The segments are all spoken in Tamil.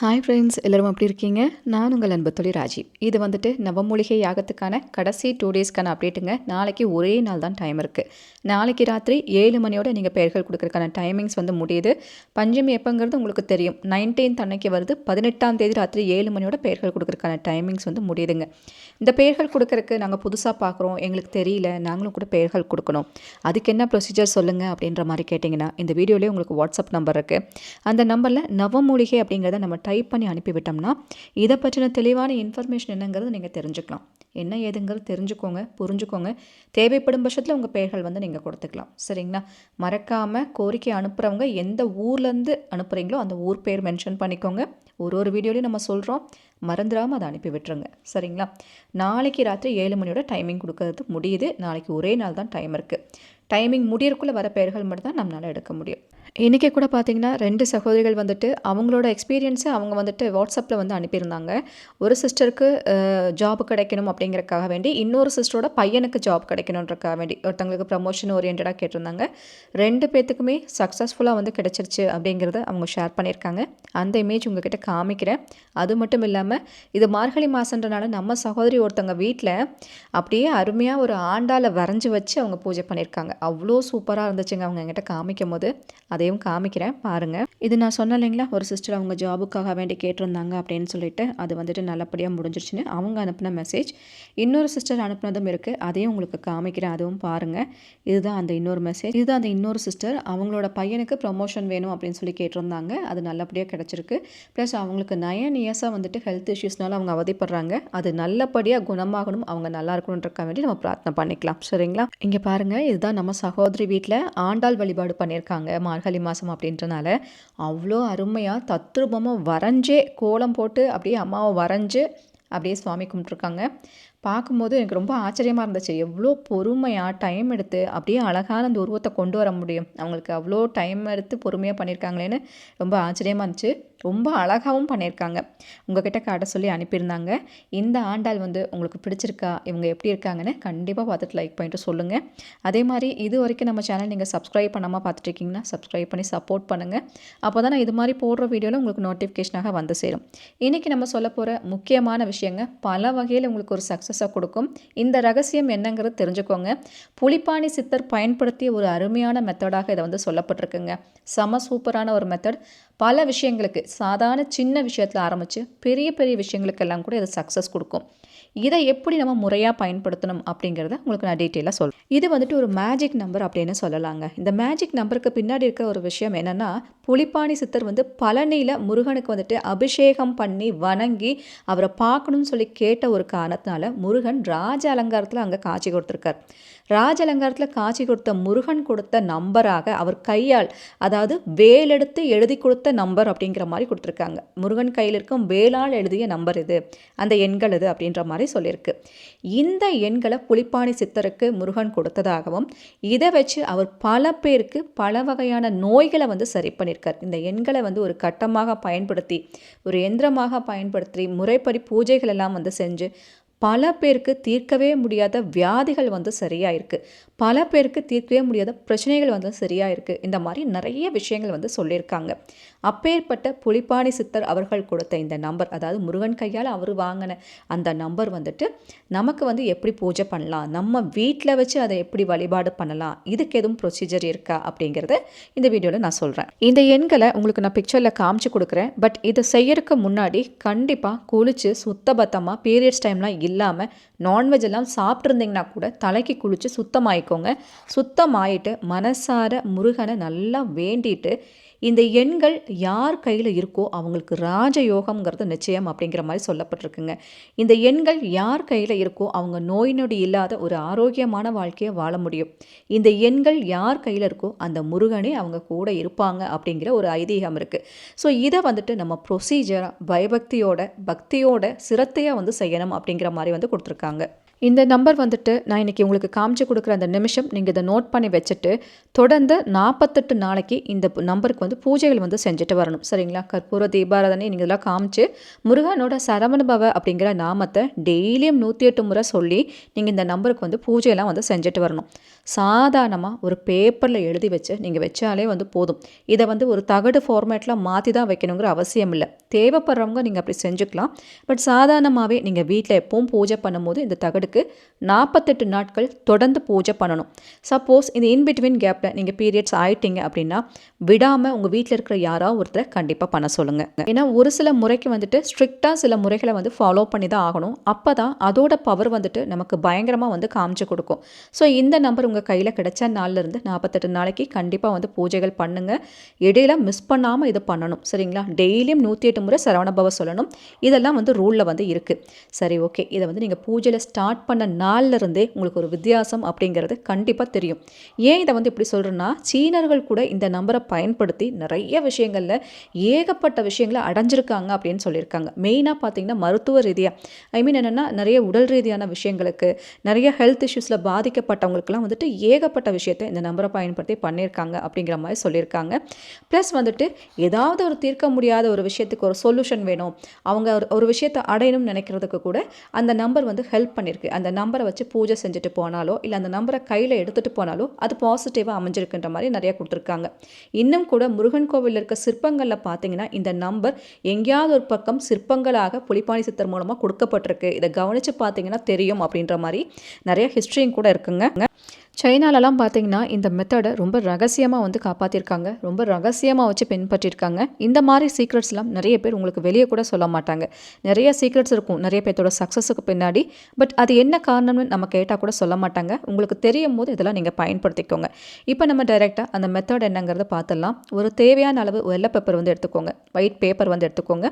ஹாய் ஃப்ரெண்ட்ஸ் எல்லோரும் எப்படி இருக்கீங்க? நான் உங்கள் அன்பு தொழில் ராஜி. இது வந்துட்டு நவமூலிகை யாகத்துக்கான கடைசி டூ டேஸ்க்கான அப்டேட்டுங்க நாளைக்கு ஒரே நாள் தான் டைம் இருக்குது நாளைக்கு ராத்திரி ஏழு மணியோட நீங்கள் பெயர்கள் கொடுக்குறதுக்கான டைமிங்ஸ் வந்து முடியுது. பஞ்சமி எப்போங்கிறது உங்களுக்கு தெரியும். நைன்டீன்த் அன்னைக்கு வருது. பதினெட்டாம் தேதி ராத்திரி ஏழு மணியோட பெயர்கள் கொடுக்குறதுக்கான டைமிங்ஸ் வந்து முடியுதுங்க. இந்த பெயர்கள் கொடுக்கறக்கு நாங்கள் புதுசாக பார்க்குறோம் எங்களுக்கு தெரியல. நாங்களும் கூட பெயர்கள் கொடுக்கணும். அதுக்கு என்ன ப்ரொசீஜர் சொல்லுங்கள் அப்படின்ற மாதிரி கேட்டிங்கன்னா இந்த வீடியோலேயே உங்களுக்கு வாட்ஸ்அப் நம்பர் இருக்குது அந்த நம்பரில் நவமூலிகை அப்படிங்கிறத நம்ம டைப் பண்ணி அனுப்பிவிட்டோம்னா இதை பற்றின தெளிவான இன்ஃபர்மேஷன் என்னங்கிறது நீங்கள் தெரிஞ்சுக்கலாம். என்ன ஏதுங்கிறது தெரிஞ்சுக்கோங்க புரிஞ்சுக்கோங்க. தேவைப்படும் பட்சத்தில் உங்கள் பெயர்கள் வந்து நீங்கள் கொடுத்துக்கலாம். சரிங்களா? மறக்காமல் கோரிக்கை அனுப்புகிறவங்க எந்த ஊர்லேருந்து அனுப்புகிறீங்களோ அந்த ஊர் பேர் மென்ஷன் பண்ணிக்கோங்க. ஒரு ஒரு வீடியோலையும் நம்ம சொல்கிறோம் மறந்துடாமல் அதை அனுப்பி விட்டுருங்க. சரிங்களா? நாளைக்கு ராத்திரி ஏழு மணியோட டைமிங் கொடுக்கறது முடியுது. நாளைக்கு ஒரே நாள் தான் டைம் இருக்குது டைமிங் முடியறக்குள்ளே வர பெயர்கள் மட்டும் தான் நம்மளால் எடுக்க முடியும். இன்றைக்கி கூட பார்த்திங்கன்னா ரெண்டு சகோதரிகள் வந்துட்டு அவங்களோட எக்ஸ்பீரியன்ஸை அவங்க வந்துட்டு வாட்ஸ்அப்பில் வந்து அனுப்பியிருந்தாங்க. ஒரு சிஸ்டருக்கு ஜாப் கிடைக்கணும் அப்படிங்கிறக்காக வேண்டி இன்னொரு சிஸ்டரோட பையனுக்கு ஜாப் கிடைக்கணுன்றக்காக வேண்டி ஒருத்தங்களுக்கு ப்ரமோஷன் ஓரியன்டாக கேட்டிருந்தாங்க. ரெண்டு பேர்த்துக்குமே சக்ஸஸ்ஃபுல்லாக வந்து கிடச்சிருச்சு அப்படிங்கிறத அவங்க ஷேர் பண்ணியிருக்காங்க. அந்த இமேஜ் உங்ககிட்ட காமிக்கிறேன். அது மட்டும் இல்லாமல் இது மார்கழி மாதன்றனால நம்ம சகோதரி ஒருத்தவங்க வீட்டில் அப்படியே அருமையாக ஒரு ஆண்டால் வரைஞ்சி வச்சு அவங்க பூஜை பண்ணியிருக்காங்க. அவ்வளோ சூப்பராக இருந்துச்சுங்க அவங்க என்கிட்ட காமிக்கும் போது அதையும் காமிக்கிறேன் பாருங்கள் இது நான் சொன்னேன் இல்லைங்களா? ஒரு சிஸ்டர் அவங்க ஜாபுக்காக வேண்டி கேட்டிருந்தாங்க அப்படின்னு சொல்லிட்டு அது வந்துட்டு நல்லபடியாக முடிஞ்சிருச்சுன்னு அவங்க அனுப்பின மெசேஜ் இன்னொரு சிஸ்டர் அனுப்பினதும் இருக்குது அதையும் உங்களுக்கு காமிக்கிறேன் அதுவும் பாருங்கள் இதுதான் அந்த இன்னொரு மெசேஜ் இதுதான் அந்த இன்னொரு சிஸ்டர் அவங்களோட பையனுக்கு ப்ரொமோஷன் வேணும் அப்படின்னு சொல்லி கேட்டிருந்தாங்க. அது நல்லபடியாக கிடச்சிருக்கு. ப்ளஸ் அவங்களுக்கு நயன் இயர்ஸாக வந்துட்டு ஹெல்த் இஷ்யூஸ்னால அவங்க அவதிப்படுறாங்க. அது நல்லபடியாக குணமாகணும். அவங்க நல்லா இருக்கணுன்றக்க வேண்டி நம்ம பிரார்த்தனை பண்ணிக்கலாம். சரிங்களா? இங்கே பாருங்கள் இதுதான் நம்ம சகோதரி வீட்டில் ஆண்டாள் வழிபாடு பண்ணியிருக்காங்க. மார்கழி மாதம் அப்படின்றனால அவ்வளோ அருமையாக தத்ரூபமாக வரைஞ்சே கோலம் போட்டு அப்படியே அம்மாவை வரைஞ்சு அப்படியே சுவாமி கும்பிட்ருக்காங்க பார்க்கும்போது எனக்கு ரொம்ப ஆச்சரியமாக இருந்துச்சு. எவ்வளோ பொறுமையாக டைம் எடுத்து அப்படியே அழகான அந்த உருவத்தை கொண்டு வர முடியும். அவங்களுக்கு அவ்வளோ டைம் எடுத்து பொறுமையாக பண்ணியிருக்காங்களேன்னு ரொம்ப ஆச்சரியமாக இருந்துச்சு. ரொம்ப அழகாகவும் பண்ணியிருக்காங்க. உங்ககிட்ட காட்ட சொல்லி அனுப்பியிருந்தாங்க. இந்த ஆண்டாள் வந்து உங்களுக்கு பிடிச்சிருக்கா? இவங்க எப்படி இருக்காங்கன்னு கண்டிப்பாக பார்த்துட்டு லைக் பண்ணிட்டு சொல்லுங்கள் அதே மாதிரி இது வரைக்கும் நம்ம சேனல் நீங்கள் சப்ஸ்கிரைப் பண்ணாமல் பார்த்துட்ருக்கீங்கன்னா சப்ஸ்கிரைப் பண்ணி சப்போர்ட் பண்ணுங்கள் அப்போ தான் நான் இது மாதிரி போடுற வீடியோவில் உங்களுக்கு நோட்டிஃபிகேஷனாக வந்து சேரும். இன்றைக்கி நம்ம சொல்ல போகிற முக்கியமான விஷயங்க பல வகையில் உங்களுக்கு ஒரு சக்ஸஸாக கொடுக்கும். இந்த ரகசியம் என்னங்கிறது தெரிஞ்சுக்கோங்க. புலிப்பாணி சித்தர் பயன்படுத்திய ஒரு அருமையான மெத்தடாக இதை வந்து சொல்லப்பட்டிருக்குங்க. செம சூப்பரான ஒரு மெத்தட் பல விஷயங்களுக்கு சாதாரண சின்ன விஷயத்தில் ஆரம்பித்து பெரிய பெரிய விஷயங்களுக்கெல்லாம் கூட இது சக்ஸஸ் கொடுக்கும். இதை எப்படி நம்ம முறையாக பயன்படுத்தணும் அப்படிங்கிறத உங்களுக்கு நான் டீட்டெயிலாக சொல்கிறேன் இது வந்துட்டு ஒரு மேஜிக் நம்பர் அப்படின்னு சொல்லலாங்க. இந்த மேஜிக் நம்பருக்கு பின்னாடி இருக்க ஒரு விஷயம் என்னென்னா புலிப்பாணி சித்தர் வந்து பழனியில் முருகனுக்கு வந்துட்டு அபிஷேகம் பண்ணி வணங்கி அவரை பார்க்கணும்னு சொல்லி கேட்ட ஒரு காரணத்தினால முருகன் ராஜ அலங்காரத்தில் அங்கே காட்சி கொடுத்துருக்கார். ராஜ அலங்காரத்தில் காட்சி கொடுத்த முருகன் கொடுத்த நம்பராக அவர் கையால் அதாவது வேலெடுத்து எழுதி கொடுத்த நம்பர் அப்படிங்கிற மாதிரி கொடுத்துருக்காங்க. முருகன் கையில் இருக்கும் வேலால் எழுதிய நம்பர் இது. அந்த எண்கள் இது அப்படின்ற மாதிரி சொல்லியிருக்கு. இந்த எண்களை புலிப்பாணி சித்தருக்கு முருகன் கொடுத்ததாகவும் இதை வச்சு அவர் பல பேருக்கு பல வகையான நோய்களை வந்து சரி பண்ணியிருக்கார். இந்த எண்களை வந்து ஒரு கட்டமாக பயன்படுத்தி ஒரு எந்திரமாக பயன்படுத்தி முறைப்படி பூஜைகள் எல்லாம் வந்து செஞ்சு பல பேருக்கு தீர்க்கவே முடியாத வியாதிகள் வந்து சரியாயிருக்கு. பல பேருக்கு தீர்க்கவே முடியாத பிரச்சனைகள் வந்து சரியாக இருக்குது இந்த மாதிரி நிறைய விஷயங்கள் வந்து சொல்லியிருக்காங்க. அப்பேற்பட்ட புலிப்பாணி சித்தர் அவர்கள் கொடுத்த இந்த நம்பர் அதாவது முருகன் கையால் அவர் வாங்கின அந்த நம்பர் வந்துட்டு நமக்கு வந்து எப்படி பூஜை பண்ணலாம் நம்ம வீட்டில் வச்சு அதை எப்படி வழிபாடு பண்ணலாம் இதுக்கு எதுவும் ப்ரொசீஜர் இருக்கா அப்படிங்கிறத இந்த வீடியோவில் நான் சொல்கிறேன் இந்த எண்களை உங்களுக்கு நான் பிக்சரில் காமிச்சு கொடுக்குறேன். பட் இதை செய்யறதுக்கு முன்னாடி கண்டிப்பாக குளிச்சு சுத்தபத்தமாக பீரியட்ஸ் டைம்லாம் இல்லாமல் நான்வெஜ் எல்லாம் சாப்பிட்ருந்தீங்கன்னா கூட தலைக்கு குளித்து சுத்தமாயிக்கோங்க சுத்தமாயிட்டு மனசார முருகனை நல்லா வேண்டிட்டு இந்த எண்கள் யார் கையில் இருக்கோ அவங்களுக்கு ராஜயோகம்ங்கிறது நிச்சயம் அப்படிங்கிற மாதிரி சொல்லப்பட்டிருக்குங்க. இந்த எண்கள் யார் கையில் இருக்கோ அவங்க நோய் நொடி இல்லாத ஒரு ஆரோக்கியமான வாழ்க்கையை வாழ முடியும். இந்த எண்கள் யார் கையில் இருக்கோ அந்த முருகனே அவங்க கூட இருப்பாங்க அப்படிங்கிற ஒரு ஐதீகம் இருக்குது ஸோ இதை வந்துட்டு நம்ம ப்ரொசீஜராக பயபக்தியோட பக்தியோட சிரத்தையாக வந்து செய்யணும் அப்படிங்கிற மாதிரி வந்து கொடுத்துருக்காங்க. இந்த நம்பர் வந்துட்டு நான் இன்றைக்கி உங்களுக்கு காமிச்சு கொடுக்குற அந்த நிமிஷம் நீங்கள் இதை நோட் பண்ணி வச்சுட்டு தொடர்ந்து நாற்பத்தெட்டு நாளைக்கு இந்த நம்பருக்கு வந்து பூஜைகள் வந்து செஞ்சுட்டு வரணும். சரிங்களா? கற்பூர தீபாராதனை நீங்கள் இதெல்லாம் காமிச்சு முருகனோட சரவணபவ அப்படிங்கிற நாமத்தை டெய்லியும் நூற்றி எட்டு முறை சொல்லி நீங்கள் இந்த நம்பருக்கு வந்து பூஜையெல்லாம் வந்து செஞ்சுட்டு வரணும். சாதாரணமாக ஒரு பேப்பரில் எழுதி வச்சு நீங்கள் வச்சாலே வந்து போதும். இதை வந்து ஒரு தகடு ஃபார்மேட்டில் மாற்றி தான் வைக்கணுங்கிற அவசியம் இல்லை. தேவைப்படுறவங்க நீங்கள் அப்படி செஞ்சுக்கலாம். பட் சாதாரணமாகவே நீங்கள் வீட்டில் எப்பவும் பூஜை பண்ணும்போது இந்த தகடுக்கு நாற்பத்தெட்டு நாட்கள் தொடர்ந்து பூஜை பண்ணணும். சப்போஸ் இந்த இன்பிட்வீன் கேப்பில் நீங்கள் பீரியட்ஸ் ஆயிட்டீங்க அப்படின்னா விடாமல் உங்கள் வீட்டில் இருக்கிற யாராவது ஒருத்தரை கண்டிப்பாக பண்ண சொல்லுங்கள் ஏன்னா ஒரு சில முறைக்கு வந்துட்டு ஸ்ட்ரிக்டாக சில முறைகளை வந்து ஃபாலோ பண்ணி தான் ஆகணும். அப்போ தான் அதோட பவர் வந்துட்டு நமக்கு பயங்கரமாக வந்து காமிச்சு கொடுக்கும். ஸோ இந்த நம்பர் உங்கள் கையில் கிடைச்ச நாள்லேருந்து நாற்பத்தெட்டு நாளைக்கு கண்டிப்பாக வந்து பூஜைகள் பண்ணுங்கள் இடையில மிஸ் பண்ணாமல் இது பண்ணணும். சரிங்களா? டெய்லியும் நூற்றி எட்டு முறை சரவணபவ சொல்லணும். இதெல்லாம் வந்து ரூலில் வந்து இருக்குது சரி ஓகே இதை வந்து நீங்கள் பூஜையில் ஸ்டார்ட் பண்ண நாள்லேருந்தே உங்களுக்கு ஒரு வித்தியாசம் அப்படிங்கிறது கண்டிப்பாக தெரியும். ஏன் இதை வந்து இப்படி சொல்கிறேன்னா சீனர்கள் கூட இந்த நம்பரை பயன்படுத்தி நிறைய விஷயங்களில் ஏகப்பட்ட விஷயங்களை அடைஞ்சிருக்காங்க அப்படின்னு சொல்லியிருக்காங்க. மெயினாக பார்த்தீங்கன்னா மருத்துவ ரீதியாக ஐ மீன் என்னென்னா நிறைய உடல் ரீதியான விஷயங்களுக்கு நிறைய ஹெல்த் இஷ்யூஸில் பாதிக்கப்பட்டவங்களுக்குலாம் வந்துட்டு ஏகப்பட்ட விஷயத்தை இந்த நம்பரை பயன்படுத்தி பண்ணியிருக்காங்க அப்படிங்கிற மாதிரி சொல்லியிருக்காங்க. ப்ளஸ் வந்துட்டு ஏதாவது ஒரு தீர்க்க முடியாத ஒரு விஷயத்துக்கு ஒரு சொல்யூஷன் வேணும். அவங்க ஒரு ஒரு விஷயத்தை அடையணும்னு நினைக்கிறதுக்கு கூட அந்த நம்பர் வந்து ஹெல்ப் பண்ணியிருக்கு. அந்த நம்பரை வச்சு பூஜை செஞ்சுட்டு போனாலோ இல்லை அந்த நம்பரை கையில் எடுத்துகிட்டு போனாலோ அது பாசிட்டிவாக அமைஞ்சிருக்குன்ற மாதிரி நிறையா கொடுத்துருக்காங்க. இன்னும் கூட முருகன் கோவிலில் இருக்க சிற்பங்களில் பார்த்தீங்கன்னா இந்த நம்பர் எங்கேயாவது ஒரு பக்கம் சிற்பங்களாக புலிப்பாணி சித்தர் மூலமாக கொடுக்கப்பட்டிருக்கு. இதை கவனித்து பார்த்தீங்கன்னா தெரியும் அப்படின்ற மாதிரி நிறைய ஹிஸ்ட்ரியும் கூட இருக்குங்க. சைனாலலாம் பார்த்தீங்கன்னா இந்த மெத்தடை ரொம்ப ரகசியமாக வந்து காப்பாற்றிருக்காங்க ரொம்ப ரகசியமாக வச்சு பின்பற்றிருக்காங்க. இந்த மாதிரி சீக்ரெட்ஸ்லாம் நிறைய பேர் உங்களுக்கு வெளியே கூட சொல்ல மாட்டாங்க. நிறைய சீக்ரெட்ஸ் இருக்கும். நிறைய பேர்த்தோட சக்ஸஸுக்கு பின்னாடி. பட் அது என்ன காரணம்னு நம்ம கேட்டால் கூட சொல்ல மாட்டாங்க. உங்களுக்கு தெரியும் போது இதெல்லாம் நீங்கள் பயன்படுத்திக்கோங்க. இப்போ நம்ம டைரெக்டாக அந்த மெத்தட் என்னங்கிறத பார்த்துடலாம் ஒரு தேவையான அளவு வெள்ளை பேப்பர் வந்து எடுத்துக்கோங்க. ஒயிட் பேப்பர் வந்து எடுத்துக்கோங்க.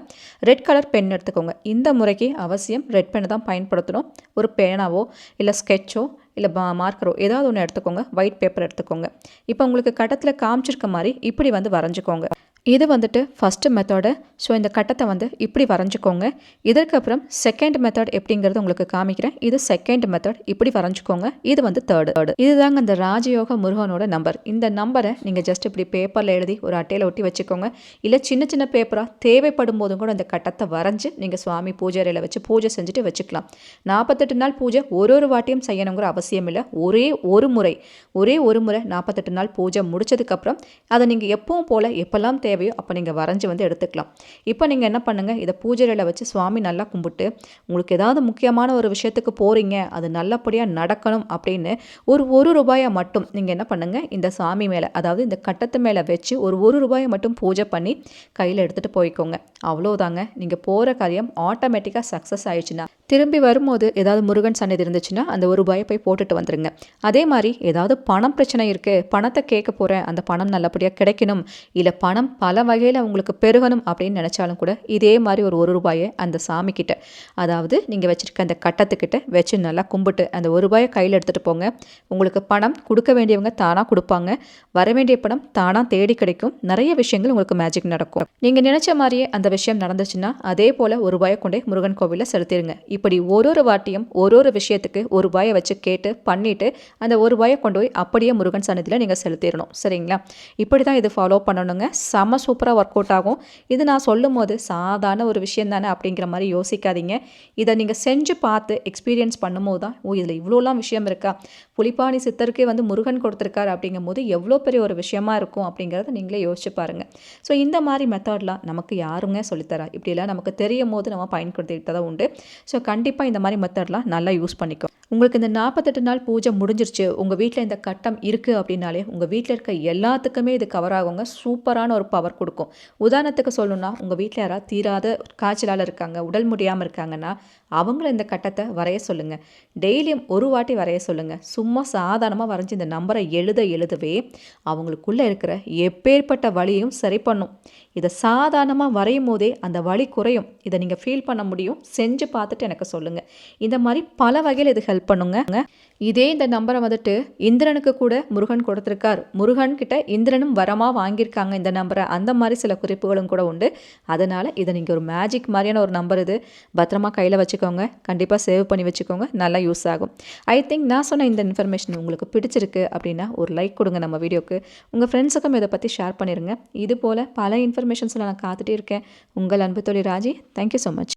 ரெட் கலர் பென் எடுத்துக்கோங்க. இந்த முறைக்கு அவசியம் ரெட் பென் தான் பயன்படுத்தணும். ஒரு பேனாவோ இல்லை ஸ்கெட்சோ இல்லை மா மார்க்கரோ ஏதாவது ஒன்று எடுத்துக்கோங்க ஒயிட் பேப்பர் எடுத்துக்கோங்க. இப்போ உங்களுக்கு கட்டத்தில் காமிச்சிருக்க மாதிரி இப்படி வந்து வரைஞ்சிக்கோங்க. இது வந்துட்டு ஃபஸ்ட்டு மெத்தடு ஸோ இந்த கட்டத்தை வந்து இப்படி வரைஞ்சிக்கோங்க. இதற்கப்புறம் செகண்ட் மெத்தட் எப்படிங்கிறது உங்களுக்கு காமிக்கிறேன். இது செகண்ட் மெத்தட் இப்படி வரைஞ்சிக்கோங்க. இது வந்து தேர்டு தேர்டு இதுதாங்க இந்த ராஜயோக முருகனோட நம்பர் இந்த நம்பரை நீங்கள் ஜஸ்ட் இப்படி பேப்பரில் எழுதி ஒரு அட்டையில் ஒட்டி வச்சுக்கோங்க. இல்லை சின்ன சின்ன பேப்பராக தேவைப்படும் போதும் கூட இந்த கட்டத்தை வரைஞ்சி நீங்கள் சுவாமி பூஜை அறையில் வச்சு பூஜை செஞ்சுட்டு வச்சுக்கலாம். நாற்பத்தெட்டு நாள் பூஜை ஒரு ஒரு வாட்டியும் செய்யணுங்கிற அவசியம் இல்லை. ஒரே ஒரு முறை ஒரே ஒரு முறை நாற்பத்தெட்டு நாள் பூஜை முடிச்சதுக்கப்புறம் அதை நீங்கள் எப்பவும் போல் எப்போல்லாம் தேவை தேவையோ அப்போ நீங்கள் வரைஞ்சி வந்து எடுத்துக்கலாம். இப்போ நீங்கள் என்ன பண்ணுங்கள் இதை பூஜையில் வச்சு சுவாமி நல்லா கும்பிட்டு உங்களுக்கு ஏதாவது முக்கியமான ஒரு விஷயத்துக்கு போகிறீங்க அது நல்லபடியாக நடக்கணும் அப்படின்னு ஒரு ஒரு ரூபாயை மட்டும் நீங்கள் என்ன பண்ணுங்கள் இந்த சாமி மேலே அதாவது இந்த கட்டத்து மேலே வச்சு ஒரு ஒரு ரூபாயை மட்டும் பூஜை பண்ணி கையில் எடுத்துகிட்டு போய்க்கோங்க. அவ்வளோதாங்க நீங்கள் போகிற காரியம் ஆட்டோமேட்டிக்காக சக்ஸஸ் ஆயிடுச்சுன்னா திரும்பி வரும்போது ஏதாவது முருகன் சன்னதி இருந்துச்சுன்னா அந்த ஒரு ரூபாயை போய் போட்டுட்டு வந்துருங்க. அதே மாதிரி ஏதாவது பணம் பிரச்சனை இருக்குது பணத்தை கேட்க போகிறேன் அந்த பணம் நல்லபடியாக கிடைக்கணும் இல்லை பணம் பல வகையில் உங்களுக்கு பெருகணும் அப்படின்னு நினச்சாலும் கூட இதே மாதிரி ஒரு ஒரு ரூபாயை அந்த சாமிக்கிட்ட அதாவது நீங்கள் வச்சுருக்க அந்த கட்டத்துக்கிட்ட வச்சு நல்லா கும்பிட்டு அந்த ஒரு ரூபாயை கையில் எடுத்துகிட்டு போங்க. உங்களுக்கு பணம் கொடுக்க வேண்டியவங்க தானாக கொடுப்பாங்க. வர வேண்டிய பணம் தானாக தேடி கிடைக்கும். நிறைய விஷயங்கள் உங்களுக்கு மேஜிக் நடக்கும். நீங்கள் நினச்ச மாதிரியே அந்த விஷயம் நடந்துச்சுன்னா அதே போல் ஒரு ரூபாயை கொண்டே முருகன் கோவிலில் செலுத்திடுங்க இப்படி ஒரு ஒரு வாட்டியும் ஒரு ஒரு விஷயத்துக்கு ஒரு ரூபாயை வச்சு கேட்டு பண்ணிவிட்டு அந்த ஒரு ரூபாயை கொண்டு போய் அப்படியே முருகன் சன்னதியில் நீங்கள் செலுத்திடணும். சரிங்களா? இப்படி தான் இது ஃபாலோ பண்ணணுங்க. செம சூப்பராக ஒர்க் அவுட் ஆகும். இது நான் சொல்லும் போது சாதாரண ஒரு விஷயம் தானே அப்படிங்கிற மாதிரி யோசிக்காதீங்க. இதை நீங்கள் செஞ்சு பார்த்து எக்ஸ்பீரியன்ஸ் பண்ணும்போது தான் ஓ இதில் இவ்வளோலாம் விஷயம் இருக்கா? புலிப்பாணி சித்தருக்கே வந்து முருகன் கொடுத்துருக்காரு அப்படிங்கும் போது எவ்வளோ பெரிய ஒரு விஷயமா இருக்கும் அப்படிங்கிறத நீங்களே யோசிச்சு பாருங்கள் ஸோ இந்த மாதிரி மெத்தட்லாம் நமக்கு யாருங்க சொல்லித்தரா? இப்படிலாம் நமக்கு தெரியும் போது நம்ம பயன்படுத்திக்கிட்டு தான் உண்டு. ஸோ கண்டிப்பாக இந்த மாதிரி மெத்தட்லாம் நல்லா யூஸ் பண்ணிக்கும் உங்களுக்கு இந்த நாற்பத்தெட்டு நாள் பூஜை முடிஞ்சிருச்சு உங்கள் வீட்டில் இந்த கட்டம் இருக்குது அப்படின்னாலே உங்கள் வீட்டில் இருக்க எல்லாத்துக்குமே இது கவர் ஆகுங்க. சூப்பரான ஒரு பவர் கொடுக்கும். உதாரணத்துக்கு சொல்லணும்னா உங்கள் வீட்டில் யாராவது தீராத காய்ச்சலால் இருக்காங்க உடல் முடியாமல் இருக்காங்கன்னா அவங்கள இந்த கட்டத்தை வரைய சொல்லுங்கள் டெய்லியும் ஒரு வாட்டி வரைய சொல்லுங்கள் சும்மா சாதாரணமாக வரைஞ்சி இந்த நம்பரை எழுத எழுதவே அவங்களுக்குள்ளே இருக்கிற எப்பேற்பட்ட வழியும் சரி பண்ணும். இதை சாதாரணமாக வரையும் போதே அந்த வழி குறையும். இதை நீங்கள் ஃபீல் பண்ண முடியும். செஞ்சு பார்த்துட்டு எனக்கு சொல்லுங்கள் இந்த மாதிரி பல வகையில் இது ஹெல்ப் பண்ணுங்க. இதே இந்த நம்பரை வந்துட்டு இந்திரனுக்கு கூட முருகன் கொடுத்துருக்கார். முருகன் கிட்ட இந்திரனும் வரமாக வாங்கியிருக்காங்க இந்த நம்பரை அந்த மாதிரி சில குறிப்புகளும் கூட உண்டு. அதனால் இதை நீங்கள் ஒரு மேஜிக் மாதிரியான ஒரு நம்பர் இது பத்திரமா கையில் வச்சுக்கோங்க. கண்டிப்பாக சேவ் பண்ணி வச்சுக்கோங்க. நல்லா யூஸ் ஆகும். ஐ திங்க் நான் சொன்ன இந்த இன்ஃபர்மேஷன் உங்களுக்கு பிடிச்சிருக்கு அப்படின்னா ஒரு லைக் கொடுங்க நம்ம வீடியோக்கு. உங்கள் ஃப்ரெண்ட்ஸுக்கும் இதை பற்றி ஷேர் பண்ணிடுங்க இது போல் பல இன்ஃபர்மேஷன்ஸில் நான் காத்துட்டே இருக்கேன். உங்கள் அன்பு தொழில் ராஜி தேங்க்யூ ஸோ மச்